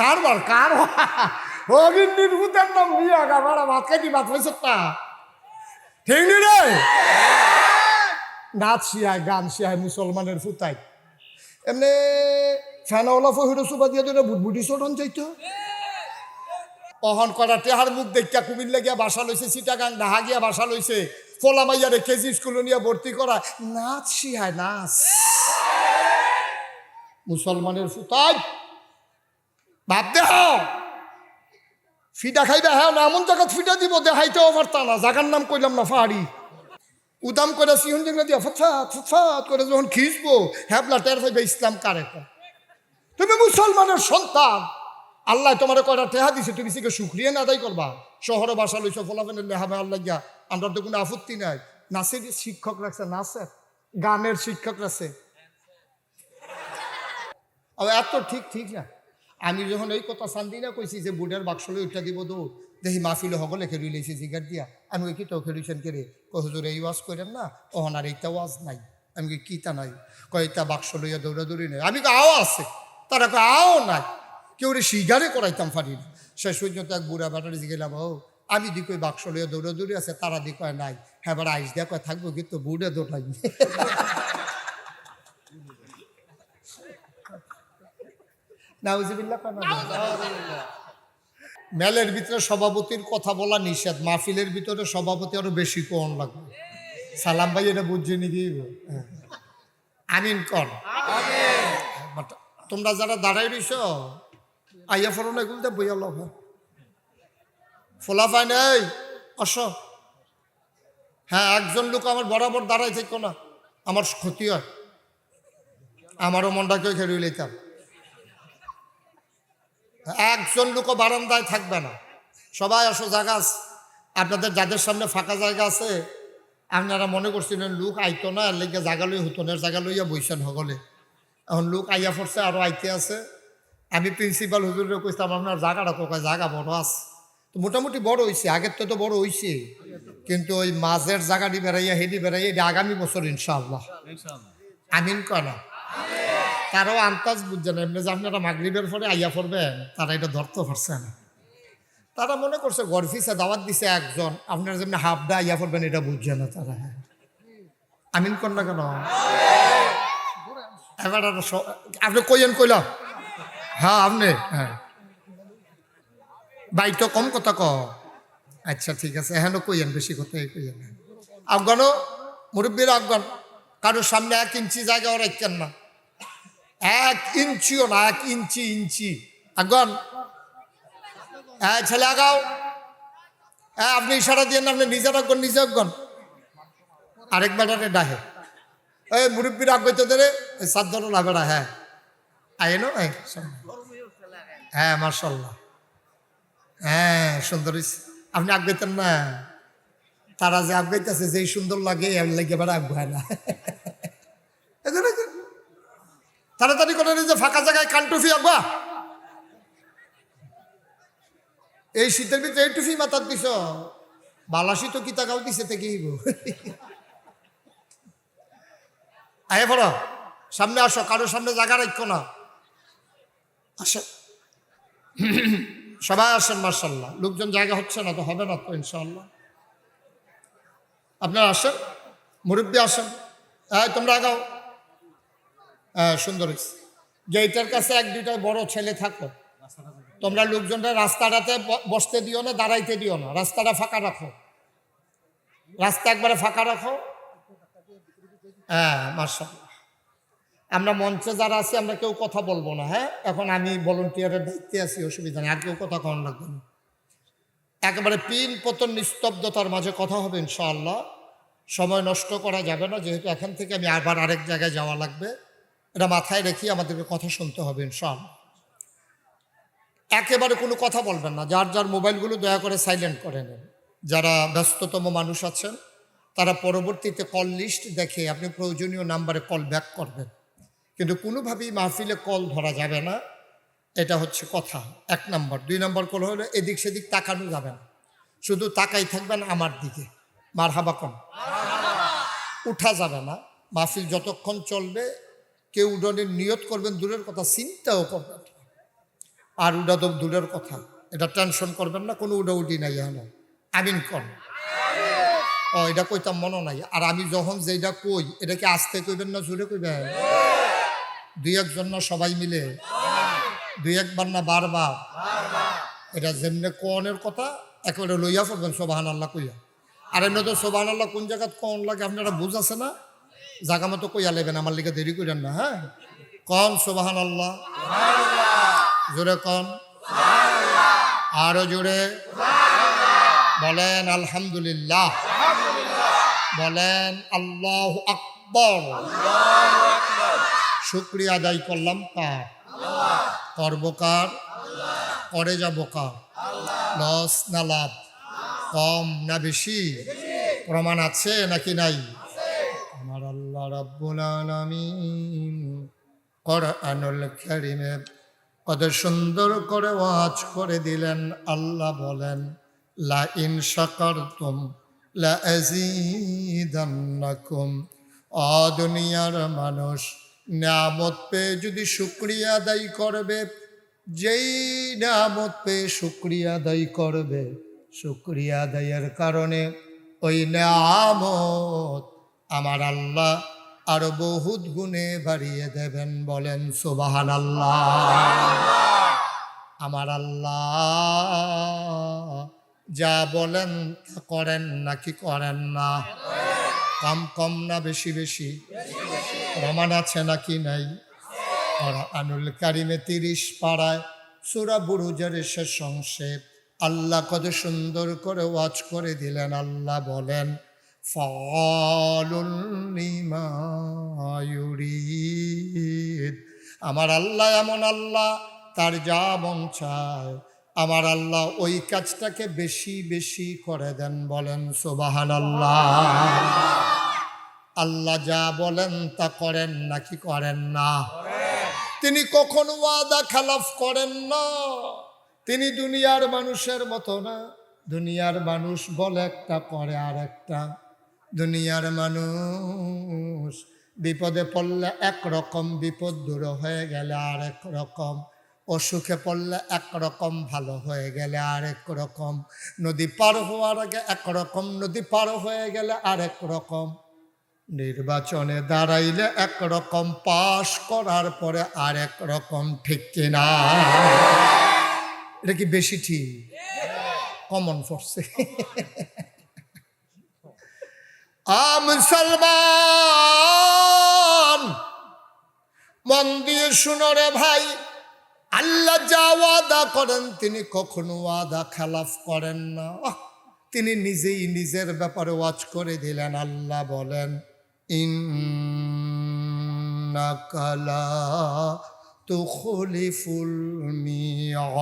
কারবার কার? হগিন নির্ভূতের নাম মিয়া গাবারা ভাত খাইতি, ভাত তা। ঠিক নি রে? নাচ শিয়ায়, গান শিয়ায়, মুসলমানের ফুতাই এমনি ফ্যানওয়ালা ফহির সুবা দিয়ে দিলে বুটবুটি চটন যাইতো। অহন করা টেহার মুখ দেখিয়া কুমিল্লা গিয়া বাসা লইছে সিটাগাং ডাহা গিয়া বাসা লইছে। ফোলা মাইয়ারে কেজি স্কুলে নিয়ে ভর্তি করা নাচ শিহায় নাচ। মুসলমানের ফুতাই ভাব দেহ ফিডা খাইবে হ্যাঁ না, এমন জায়গা ফিডা দিব, দেখাইতেও পারতা না। জাগার নাম কইলাম না, ফাড়ি। উদাম করে সিহন জেঙ্গা দিয়া ফতফাত ফতফাত করে যখন খিসবো হ্যাবলা টের পাইবে ইসলাম কারে। তুমি মুসলমানের সন্তান। আল্লাহ তোমার কয়টা টেহা দিছে, তুমি সেকে সুক্রিয়া আদায় করবা? শহরে বাসা লইছ ফলাফেনের লেহাবে আল্লাহ গিয়া আমরা তো কোনো আপত্তি নাই। নাচের শিক্ষক রাখছে নাচের গানের শিক্ষক রাখছে। আর এত ঠিক ঠিক না। আমি যখন ওই কথা শান্তি না কইছি যে বুডের বাক্সলে উঠা দিব দৌড় দেখি মাহফিলে হগলে খেলি লইছি জিগার দিয়া। আমি ওই কি তো খেলিছেন কে রে কই এই ওয়াজ করেন না ওহন আর এইটা ওয়াজ নাই। আমি কই কিতা নাই? কয়টা বাক্স লইয়া দৌড়াদৌড়ি নাই। আমি আও আছে। তারা কয় আও নাই। কেউ রে শিগারে করাইতাম পারি না শেষ পর্যন্ত এক বুড়া ব্যাটারি জিগেলাম ও আমি দি কই বাক্স লইয়া দৌড়াদৌড়ি আছে তারা দি কয় নাই। হ্যাঁ এবার আইস দিয়া কয়, থাকব কিন্তু বুড়ে দৌড়াই মেলের ভিতরে সভাপতির কথা বলা নিষেধ, মাহফিলের ভিতরে সভাপতি আরও বেশি কোন লাগবে? সালাম ভাই, এটা বুঝছে নাকি? হ্যাঁ। আমিন কর তোমরা যারা দাঁড়াই রইছ, আইয়া ফরো এগুলো বইয়া লভ ফোলা পাই নাই? অস হ্যাঁ একজন লোক আমার বরাবর দাঁড়াই থাকো না। আমার ক্ষতি হয়। আমারও মনটাকে খেয়ে লইতাম। একজন লোকও বারান্দায় থাকবে না। সবাই আসো জায়গা আছে। আপনাদের যাদের সামনে ফাঁকা জায়গা আছে আপনারা মনে করছিলেন লোক আইতো না এর লেগে জায়গা লই হতো না জায়গা লইয়া বইছেন সকলে এখন লোক আইয়া পড়ছে আরও আইতে আছে। আমি প্রিন্সিপাল হুজুরে কইতাম আপনার জায়গাটা তো কয় জায়গা বড় আছে। তো মোটামুটি বড় হয়েছে আগের তো তো বড় হয়েছে কিন্তু ওই মাঝের জায়গাটি বেড়াইয়া হেডি বেড়াইয়া এটা আগামী বছর ইনশাআল্লাহ। আমিন কনা তারাও আন্তাজ না। এমনি যে আপনারা মাগরিবের পরে আইয়া পড়বেন, তারা এটা ধরতে পারছে না। তারা মনে করছে গরফিসে দাওয়াত দিছে একজন। আপনারা যেমনি হাফডা আইয়া পড়বেন, এটা বুঝছে না তারা। হ্যাঁ আমিন কর না কেন? এবার আপনি কইয়েন, কইল। হ্যাঁ আপনি। হ্যাঁ। বাইটো কম কথা ক আচ্ছা ঠিক আছে। হ্যাঁ কইয়েন, বেশি কথাই কইয়েন আফগানও মুরব্বীর আফগান। কারোর সামনে এক ইঞ্চি জায়গা ওরা না। এক ইঞ্চিও না, এক ইঞ্চি ইঞ্চি। আগান হ্যাঁ ছেলে আগাও হ্যাঁ আপনি ইশারা দিয়ে আপনি নিজের আগান নিজে আগান আরেক বেটারে ডাহে এই মুরব্বীর দেরে সাত ধরো না বেড়া হ্যাঁ। আইনো। হ্যাঁ মার্শাল্লাহ হ্যাঁ সুন্দর আপনি আগাইতেন না। তারা যে আগাইতেছে যেই সুন্দর লাগে লাগে বেড়া না। তাড়াতাড়ি করে যে ফাঁকা জায়গায় কান টুফি আগুয়া এই শীতের ভিতরে এই টুফি মাথার দিছ বালাসি তো কিতা গাও দিছে থেকে আয়ে পড়ো, সামনে আসো, কারোর সামনে জায়গা রাখো না। আসে। সবাই আসেন মার্শাল্লাহ লোকজন জায়গা হচ্ছে না তো হবে না তো ইনশাল্লাহ আপনারা আসেন, মুরব্বী আসেন। হ্যাঁ তোমরা আগাও। সুন্দর হয়েছে গেইটের কাছে এক, দুইটা বড় ছেলে থাকো। তোমরা লোকজনরা রাস্তাটাতে বসতে দিও না, দাঁড়াইতে দিও না। রাস্তাটা ফাঁকা রাখো। রাস্তা একবারে ফাঁকা রাখো। হ্যাঁ মার্শাল আমরা মঞ্চে যারা আছি, আমরা কেউ কথা বলব না হ্যাঁ? এখন আমি ভলেন্টিয়ারের দায়িত্বে আছি, অসুবিধা নেই, আর কেউ কথা কম লাগবে না। একেবারে পিন পতন নিস্তব্ধতার মাঝে কথা হবে, ইনশাআল্লাহ। সময় নষ্ট করা যাবে না, যেহেতু এখান থেকে আমি আবার আরেক জায়গায় যাওয়া লাগবে। এটা মাথায় রেখে আমাদেরকে কথা শুনতে হবে, ইনশাআল্লাহ। একেবারে কোনো কথা বলবেন না, যার যার মোবাইলগুলো দয়া করে সাইলেন্ট করে নেন। যারা ব্যস্ততম মানুষ আছেন, তারা পরবর্তীতে কল লিস্ট দেখে আপনি প্রয়োজনীয় নাম্বারে কল ব্যাক করবেন। কিন্তু কোনোভাবেই মাহফিলে কল ধরা যাবে না, এটা হচ্ছে কথা, এক নাম্বার দুই নাম্বার কল হলে এদিক সেদিক তাকানো যাবে না। শুধু তাকাই থাকবেন আমার দিকে। মার হাবা কম। উঠা যাবে না। মাহফিল যতক্ষণ চলবে কেউ উডনের নিয়ত করবেন, দূরের কথা, চিন্তাও করবেন আর তো দূরের কথা, এটা টেনশন করবেন না, কোনো উডা উডি নাই হ্যাঁ আমিন কন। ও, এটা কইতাম মনে নাই। আর আমি যখন যেটা কই, এটা কি আস্তে কইবেন না জোরে কইবেন? দুই একজন না সবাই মিলে? দুই একবার না বারবার? এটা যেমনি কনের কথা, একেবারে লইয়া পড়বেন সোবাহান আল্লাহ কইয়া। আর এমনি তো সোবাহান আল্লাহ কোন জায়গাত কন লাগে আপনারা বুঝ আছে না? জাগা মতো কইয়া লেবেন, আমার লিগে দেরি করেন না হ্যাঁ? কন সোবাহান আল্লাহ জোরে কন। আরও জোরে। বলেন, আলহামদুলিল্লাহ। বলেন, আল্লাহ আকবর। শুক্রিয়া আদায় করলাম কার? করবকার করে যাব কার? লস না লাভ? কম না বেশি? প্রমাণ আছে নাকি নাই? রাব্বুল আলামিন কোরআনুল কারীমে কত সুন্দর করে ওয়াজ করে দিলেন, আল্লাহ বলেন লা ইন শাকারতুম লা আযীদান্নাকুম দুনিয়ার মানুষ, নিয়ামত পেয়ে যদি শুক্রিয়া আদায় করবে, যেই নিয়ামত পেয়ে শুক্রিয়া আদায় করবে, শুক্রিয়া আদায়ের কারণে ওই নিয়ামত আমার আল্লাহ আরও বহুত গুণে বাড়িয়ে দেবেন বলেন সুবাহান আল্লাহ আমার আল্লাহ যা বলেন তা করেন নাকি করেন না? কম কম না বেশি বেশি? প্রমাণ আছে নাকি নাই? আনুল কারিমে তিরিশ পাড়ায় সুরা বুরুজের শেষ অংশে আল্লাহ কত সুন্দর করে ওয়াজ করে দিলেন, আল্লাহ বলেন আমার আল্লাহ এমন আল্লাহ, তার যা মন চায়। আমার আল্লাহ ওই কাজটাকে বেশি বেশি করে দেন বলেন সোবাহান আল্লাহ আল্লাহ যা বলেন তা করেন নাকি করেন না? তিনি কখনো ওয়াদা খালাফ করেন না। তিনি দুনিয়ার মানুষের মতো না। দুনিয়ার মানুষ বলে একটা, করে আর একটা দুনিয়ার মানুষ বিপদে পড়লে একরকম বিপদ দূর হয়ে গেলে আর এক রকম। অসুখে পড়লে একরকম ভালো হয়ে গেলে আরেক রকম। নদী পার হওয়ার আগে একরকম নদী পার হয়ে গেলে আরেক রকম। নির্বাচনে দাঁড়াইলে একরকম পাশ করার পরে আরেক রকম ঠিক কিনা? এটা কি বেশি ঠিক? কমন ফোর্সে আ মুসলমান। মন দিয়ে শুনো রে ভাই, আল্লাহ যা ওয়াদা করেন তিনি কখনো ওয়াদা খেলাফ করেন না। তিনি নিজেই নিজের ব্যাপারে ওয়াজ করে দিলেন, আল্লাহ বলেন, ইন্নাকালা তুখলিফুল মিয়াদ।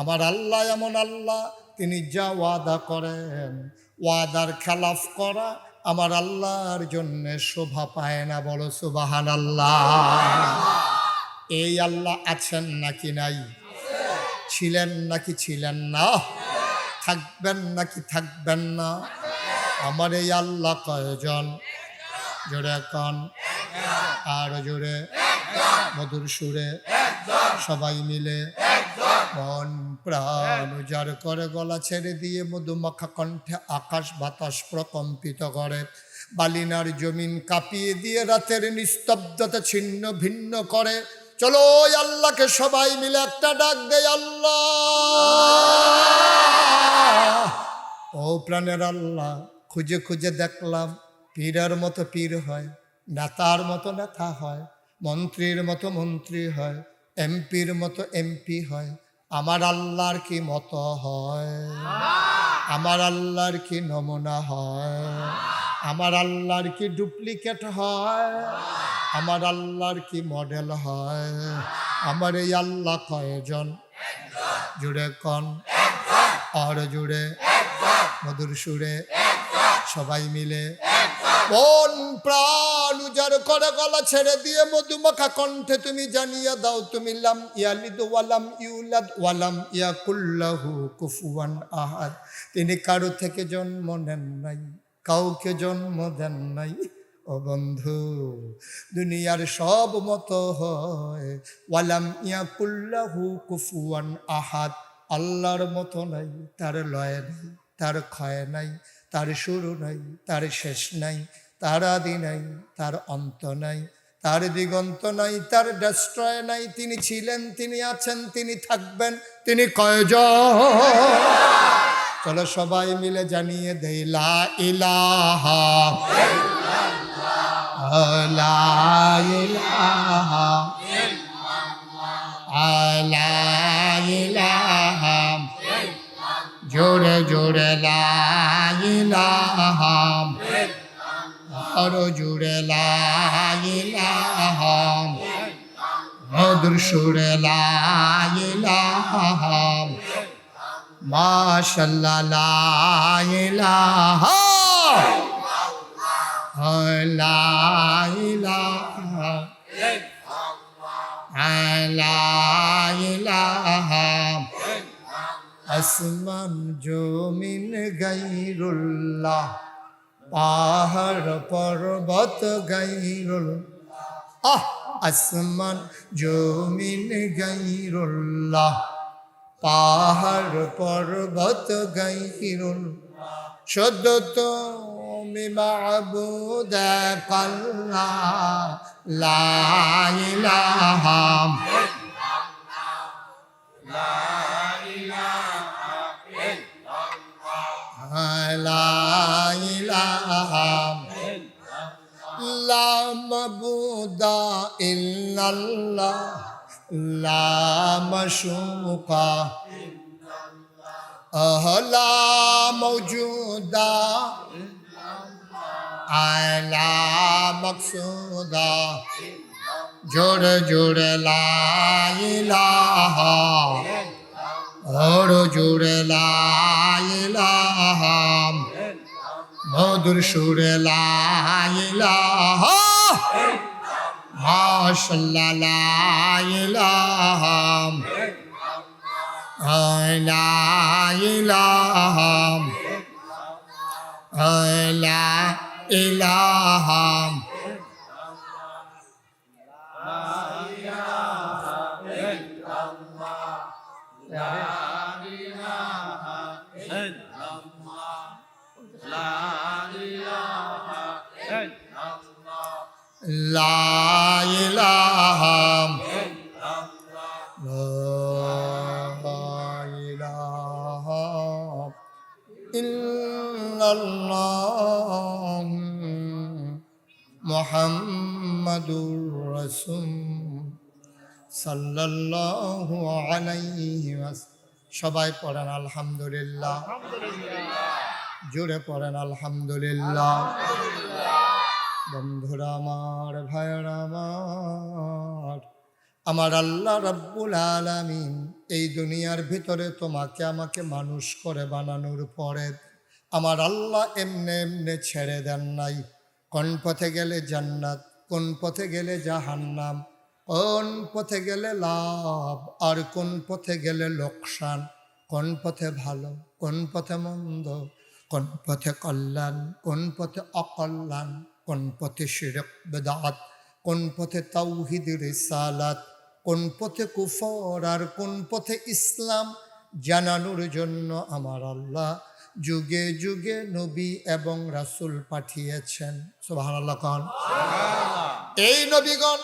আমার আল্লাহ এমন আল্লাহ, তিনি যা ওয়াদা করেন ওয়াদার খেলাফ করা আমার আল্লাহর জন্য শোভা পায় না, বলো সুবাহান আল্লাহ এই আল্লাহ আছেন নাকি নাই? ছিলেন নাকি ছিলেন না? থাকবেন নাকি থাকবেন না? আমার এই আল্লাহ কয়জন? জোরে কন। আর জোরে। মধুর সুরে। সবাই মিলে। মন প্রাণ, উজাড় করে গলা ছেড়ে দিয়ে মধুমাখা কণ্ঠে আকাশ বাতাস প্রকম্পিত করে। বালিনার জমিন কাঁপিয়ে দিয়ে রাতের নিস্তব্ধতা ছিন্ন ভিন্ন করে। চলো ওই আল্লাহকে সবাই মিলে একটা ডাক দেয় আল্লাহ। ও প্রাণের আল্লাহ, খুঁজে খুঁজে দেখলাম পীরের মতো পীর হয়, নেতার মতো নেতা হয়, মন্ত্রীর মতো মন্ত্রী হয়, এমপির মতো এমপি হয় আমার আল্লাহর কি মতো হয়? আমার আল্লাহর কি নমুনা হয়? আমার আল্লাহর কি ডুপ্লিকেট হয়? আমার আল্লাহর কি মডেল হয়? আমার এই আল্লাহ কয়জন? জুড়ে কন। আর জুড়ে। মধুর সুরে। সবাই মিলে। মন, প্রাণ উজাড় করে গলা ছেড়ে দিয়ে মধুমাখা কণ্ঠে তুমি জানিয়ে দাও, তুমি লাম ইয়ালিদ ওয়ালাম ইউলাদ ওয়ালাম ইয়াকুল্লাহু কুফুয়ান আহাদ। তিনি কারও থেকে জন্ম নেন নাই, কাউকে জন্ম দেন নাই। ও বন্ধু, দুনিয়ার সব মতো হয় ওয়ালাম ইয়াকুল্লাহু কুফুয়ান আহাদ। আল্লাহর মতো নাই, তার লয় নাই, তার ক্ষয় নাই। তার শুরু নাই, তার শেষ নাই, তার আদি নাই, তার অন্ত নাই, তার দিগন্ত নাই, তার ডেস্ট্রয় নাই। তিনি ছিলেন, তিনি আছেন, তিনি থাকবেন, তিনি কয়জন? চলো সবাই মিলে জানিয়ে দেই ইলাহা ইলাহা জোরে জোরে, লা আরও জোরে লা ইলাহা মধুর সুরে লা ইলাহা মাশাল্লাহ লা ইলাহা লা ইলাহা লা আসমান জমিন গাইরুল্লাহ। পাহাড় পর্বত গাইরুল। আহ, আসমান জমিন গাইরুল্লাহ। পাহাড় পর্বত গাইরুল। সদ্য তুমি মাবুদ কাল্লা লা الهدى إلا الله لا مشوق أهلا موجودا على مقصودا جوڑ جوڑ لا إله اور جوڑ لا إله মধুর সুর লাইলা صلى لا إله لا إله لا إله إلا الله محمد رسول সাল্লাল্লাহু আলাইহি ওয়াস- সবাই পড়েন আলহামদুলিল্লাহ জোরে পড়েন আলহামদুলিল্লাহ বন্ধুরা আমার ভাইয়েরা আমার আমার আল্লাহ রাব্বুল আলামিন এই দুনিয়ার ভিতরে তোমাকে আমাকে মানুষ করে বানানোর পরে আমার আল্লাহ এমনে এমনে ছেড়ে দেন নাই কোন পথে গেলে জান্নাত কোন পথে গেলে জাহান্নাম কোন পথে গেলে লাভ আর কোন পথে গেলে লোকসান কোন পথে ভালো কোন পথে মন্দ কোন পথে কল্যাণ কোন পথে অকল্যাণ কোন পথে শিরক বেদাত কোন পথে তাওহিদ রিসালাত কোন পথে কুফর আর কোন পথে ইসলাম জানানোর জন্য আমার আল্লাহ যুগে যুগে নবী এবং রাসূল পাঠিয়েছেন। খান এই নবীগণ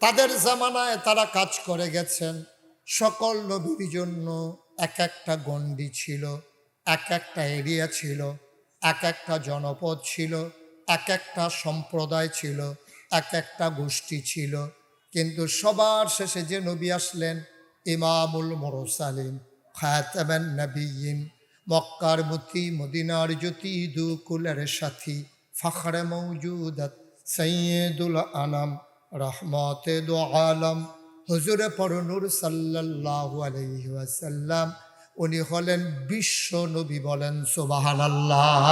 তাদের জামানায় তারা কাজ করে গেছেন। সকল নবীর জন্য এক একটা গণ্ডি ছিল এক একটা এরিয়া ছিল এক একটা জনপদ ছিল এক একটা সম্প্রদায় ছিল এক একটা গোষ্ঠী ছিল। কিন্তু সবার শেষে যে নবী আসলেন, ইমামুল মোরসালিম খায়াতাবেন নবীন মক্কার মতি, মদিনার জ্যোতি, দুকুলের সাথী, ফখরে মৌজুদত সৈয়দুল আনাম রহমতে আলম। হুজুরে পরনুর সাল্লাল্লাহু আলাইহি ওয়াসাল্লাম, উনি হলেন বিশ্ব নবী বলেন সুবহানাল্লাহ।